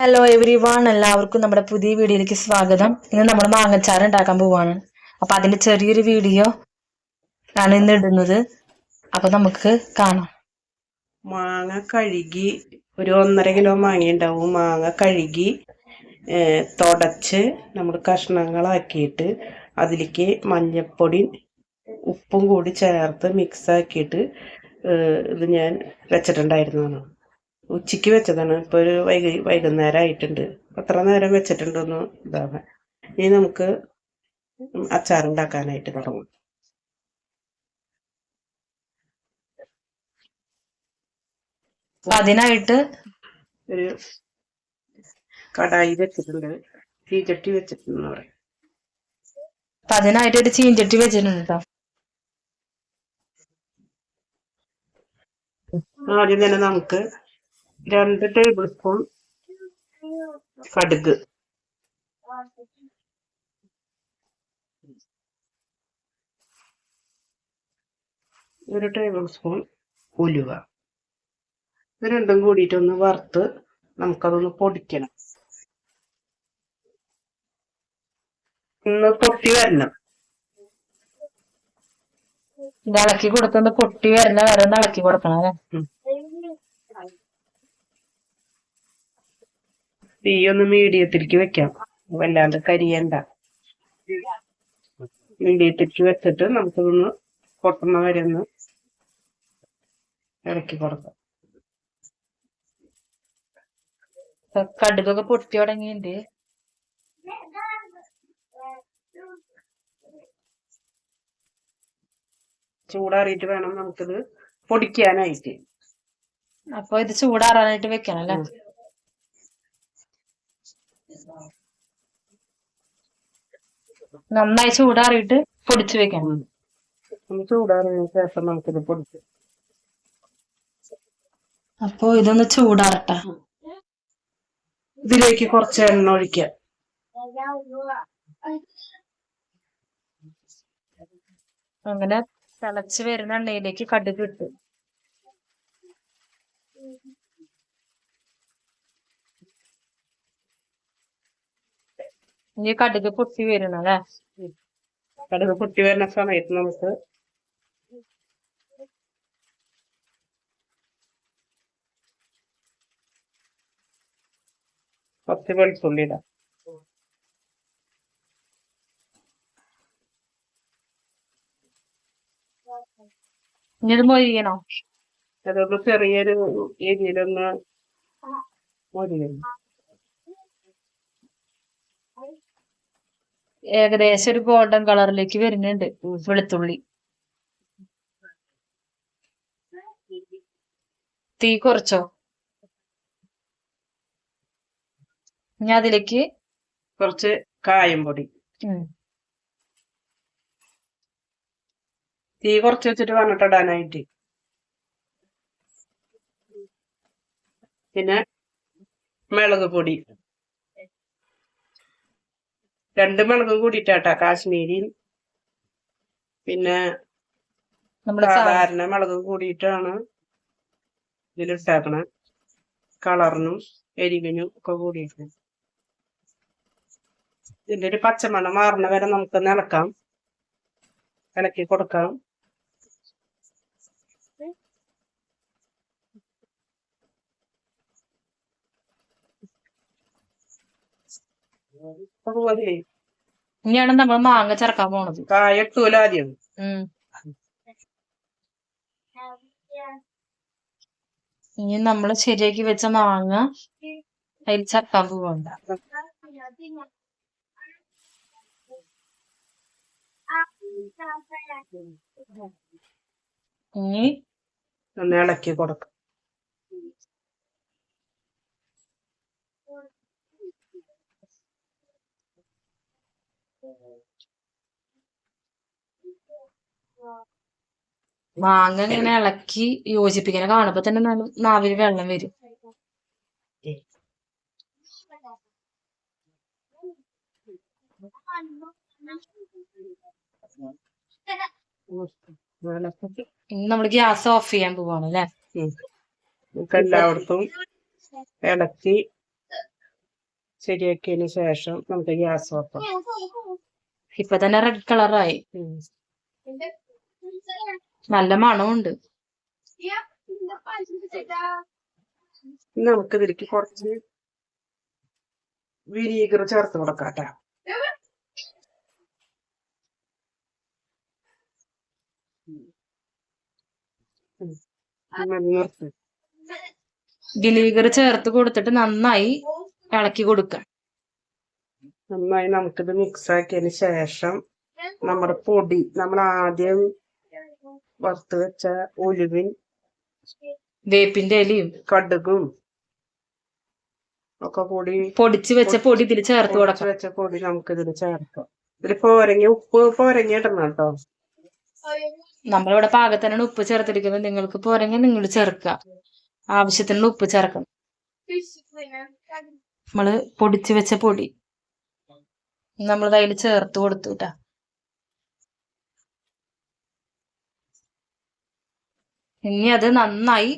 Hello every one എല്ലാവർക്കും നമ്മുടെ പുതിയ വീഡിയോയിലേക്ക് സ്വാഗതം. ഇന്ന് നമ്മൾ മാങ്ങച്ചാറ് ഉണ്ടാക്കാൻ പോവാണ്. അപ്പൊ അതിന്റെ ചെറിയൊരു വീഡിയോ ആണ് ഇന്ന് ഇടുന്നത്. അപ്പൊ നമുക്ക് കാണാം. മാങ്ങ കഴുകി ഒരു ഒന്നര കിലോ മാങ്ങ ഉണ്ടാവും. മാങ്ങ കഴുകി തുടച്ച് നമ്മൾ കഷ്ണങ്ങളാക്കിയിട്ട് അതിലേക്ക് മഞ്ഞൾപ്പൊടി ഉപ്പും കൂടി ചേർത്ത് മിക്സ് ആക്കിയിട്ട് ഇത് ഞാൻ വെച്ചിട്ടുണ്ടായിരുന്നതാണ്. ഉച്ചയ്ക്ക് വെച്ചതാണ്. ഇപ്പോൾ ഒരു വൈകി വൈകുന്നേരം ആയിട്ടുണ്ട്. അത്ര നേരം വെച്ചിട്ടുണ്ടെന്ന് ഇതാണ്. ഇനി നമുക്ക് അച്ചാറുണ്ടാക്കാനായിട്ട് തുടങ്ങും. അതിനായിട്ട് ഒരു കടായി വെച്ചിട്ടുണ്ട്. ചീഞ്ചട്ടി വെച്ചിട്ടുണ്ട് പറയും. അപ്പൊ അതിനായിട്ട് ഒരു ചീഞ്ചട്ടി വെച്ചിട്ടുണ്ട്? കേട്ടോ ആദ്യം തന്നെ നമുക്ക് രണ്ട് ടേബിൾ സ്പൂൺ കടുക്. ഒരു ടേബിൾ സ്പൂൺ ഉലുവ. ഇത് രണ്ടും കൂടിയിട്ടൊന്ന് വറുത്ത് നമുക്കതൊന്ന് പൊടിക്കണം. ഒന്ന് പൊട്ടി വരണം. ഇളക്കി കൊടുത്തൊന്ന് പൊട്ടി വരുന്ന വരെ ഒന്ന് ഇളക്കി കൊടുക്കണം അല്ലെ? തീ ഒന്ന് മീഡിയത്തിലേക്ക് വെക്കാം. വല്ലാണ്ട് കരിയണ്ട. മീഡിയത്തിലേക്ക് വെച്ചിട്ട് നമുക്കിതൊന്ന് പൊട്ടുന്ന വരെ ഒന്ന് ഇറക്കി കൊടുക്കാം. കടുകൊക്കെ പൊട്ടി തുടങ്ങിയിട്ടുണ്ട്. ചൂടാറിയിട്ട് വേണം നമുക്കിത് പൊടിക്കാനായിട്ട്. അപ്പൊ ഇത് ചൂടാറാനായിട്ട് വെക്കണല്ലേ അല്ലെ? നന്നായി ചൂടാറിയിട്ട് പൊടിച്ചു വെക്കണം. ചൂടാറിയതിനു ശേഷം നമുക്കിത് പൊടിച്ച്. അപ്പോ ഇതൊന്ന് ചൂടാറട്ടെ. ഇതിലേക്ക് കുറച്ച് എണ്ണ ഒഴിക്കാം അങ്ങനെ തിളച്ച് വരുന്ന എണ്ണയിലേക്ക് കടുക് ഇട്ടു. ഇനി കടുക് പൊട്ടി വരണം അല്ലെ? കടുക് പൊട്ടി വരുന്ന സമയത്ത് നമുക്ക് കുറച്ച് വെളുത്തുള്ളി ഇടാം. ഇനി ഇത് മൊരിയണോ? അതൊന്ന് ചെറിയൊരു ഏരിയയിലൊന്ന് മൊരിയണം. ഏകദേശം ഒരു ഗോൾഡൻ കളറിലേക്ക് വരുന്നുണ്ട് വെളുത്തുള്ളി. തീ കുറച്ചോ? ഇനി അതിലേക്ക് കുറച്ച് കായം പൊടി. തീ കുറച്ച് വെച്ചിട്ട് വന്നിട്ടിടാനായിട്ട്. പിന്നെ മിളക് പൊടി. രണ്ട് മുളകും കൂടിയിട്ടാട്ടാ കാശ്മീരി പിന്നെ സാധാരണ മുളകും കൂടിയിട്ടാണ് ഇതിലിട്ടാക്കണ. കളറിനും എരിവിനും ഒക്കെ കൂടിയിട്ട്. ഇതിന്റെ ഒരു പച്ചമണം മാറണ വരെ നമുക്ക് നിലക്കാം ഇളക്കി കൊടുക്കാം. അതുപോലെ ഇനിയാണ് നമ്മൾ മാങ്ങ ചേർക്കാൻ പോണത്. കായ ഇട്ടൂല ആദ്യം. ഇനി നമ്മൾ ശരിയാക്കി വെച്ച മാങ്ങ അതിൽ ചേർക്കാൻ പോവണ്ട. ഇനി ഇളക്കി കൊടുക്കാം. മാങ്ങ ഇങ്ങനെ ഇളക്കി യോജിപ്പിക്കണം കാണുമ്പോ തന്നെ നാവിൽ വെള്ളം വരും. ഇന്ന് ഇനി നമ്മൾ ഗ്യാസ് ഓഫ് ചെയ്യാൻ പോവാണ് അല്ലെ? എല്ലായിടത്തും ഇളക്കി ശരിയാക്കിയതിന് ശേഷം നമുക്ക് ഗ്യാസ് ഓഫ് ഇപ്പൊ തന്നെ റെഡ് കളറായി നല്ല മണമുണ്ട് നമുക്ക് ഇതിലേക്ക് കുറച്ച് വിനീഗർ ചേർത്ത് കൊടുക്കാട്ടാ. വിനീഗർ ചേർത്ത് കൊടുത്തിട്ട് നന്നായി ഇളക്കി കൊടുക്കാം. നന്നായി നമുക്കിത് മിക്സ് ആക്കിയതിന് ശേഷം നമ്മുടെ പൊടി നമ്മൾ ആദ്യം വറുത്ത് വെച്ച ഉലുവിൻ വേപ്പിന്റെ ഇലയും കടുകും ഒക്കെ കൂടി പൊടിച്ച് വെച്ച പൊടി ഇതിൽ ചേർത്ത് കൊടുക്കാം. വെച്ച പൊടി നമുക്ക് ഇതിൽ ചേർക്കാം. ഇതിൽ പോരങ്ങി ഉപ്പ് പോരങ്ങി ഇടണം കേട്ടോ. നമ്മളിവിടെ പാകത്തിനാണ് ഉപ്പ് ചേർത്തിരിക്കുന്നത്. നിങ്ങൾക്ക് പോരെങ്കിൽ നിങ്ങൾ ചേർക്കുക. ആവശ്യത്തിനുള്ള ഉപ്പ് ചേർക്കണം നമ്മൾ പൊടിച്ച് വെച്ച പൊടി നമ്മൾ അതിൽ ചേർത്ത് കൊടുത്തു കേട്ടാ ഇനി അത് നന്നായി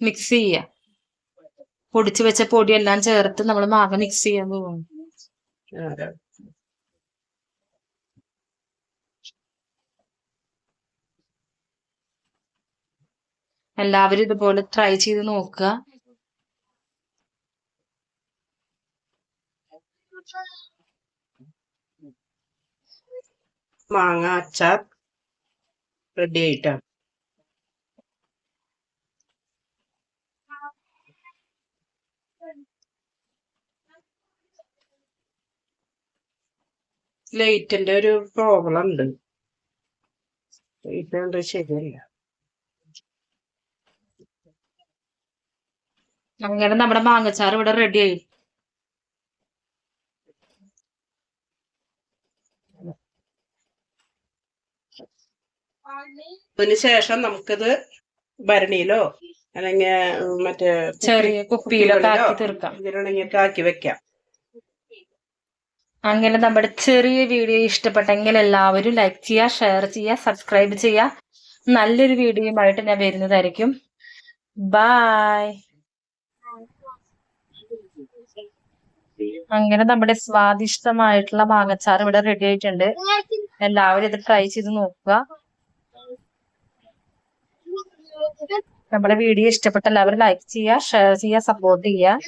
മിക്സ് ചെയ്യുക. പൊടിച്ചു വെച്ച പൊടിയെല്ലാം ചേർത്ത് നമ്മൾ മാവ് മിക്സ് ചെയ്യാൻ പോകും എല്ലാവരും ഇതുപോലെ ട്രൈ ചെയ്ത് നോക്കുക. മാങ്ങ അച്ചാർ റെഡി ആയിട്ടാണ്. ലൈറ്റിന്റെ ഒരു പ്രോബ്ലം ഉണ്ട് ലൈറ്റ് കൊണ്ട് ശരിയല്ല അങ്ങനെ നമ്മുടെ മാങ്ങച്ചാർ ഇവിടെ റെഡി ആയി. അതിന് ശേഷം നമുക്കിത് ഭരണിയിലോ അല്ലെങ്കിൽ മറ്റേ ചെറിയ കുപ്പിയിലോ ഇതിലാണെങ്കിൽ ആക്കി വെക്കാം. അങ്ങനെ നമ്മുടെ ചെറിയ വീഡിയോ ഇഷ്ടപ്പെട്ടെങ്കിൽ എല്ലാവരും ലൈക്ക് ചെയ്യുക ഷെയർ ചെയ്യുക സബ്സ്ക്രൈബ് ചെയ്യുക. നല്ലൊരു വീഡിയോയുമായിട്ട് ഞാൻ വരുന്നതായിരിക്കും. ബായ് അങ്ങനെ നമ്മുടെ സ്വാദിഷ്ടമായിട്ടുള്ള മാങ്ങച്ചാർ ഇവിടെ റെഡി ആയിട്ടുണ്ട്. എല്ലാവരും ഇത് ട്രൈ ചെയ്ത് നോക്കുക. നമ്മുടെ വീഡിയോ ഇഷ്ടപ്പെട്ട എല്ലാവരും ലൈക്ക് ചെയ്യുക ഷെയർ ചെയ്യുക സപ്പോർട്ട് ചെയ്യുക.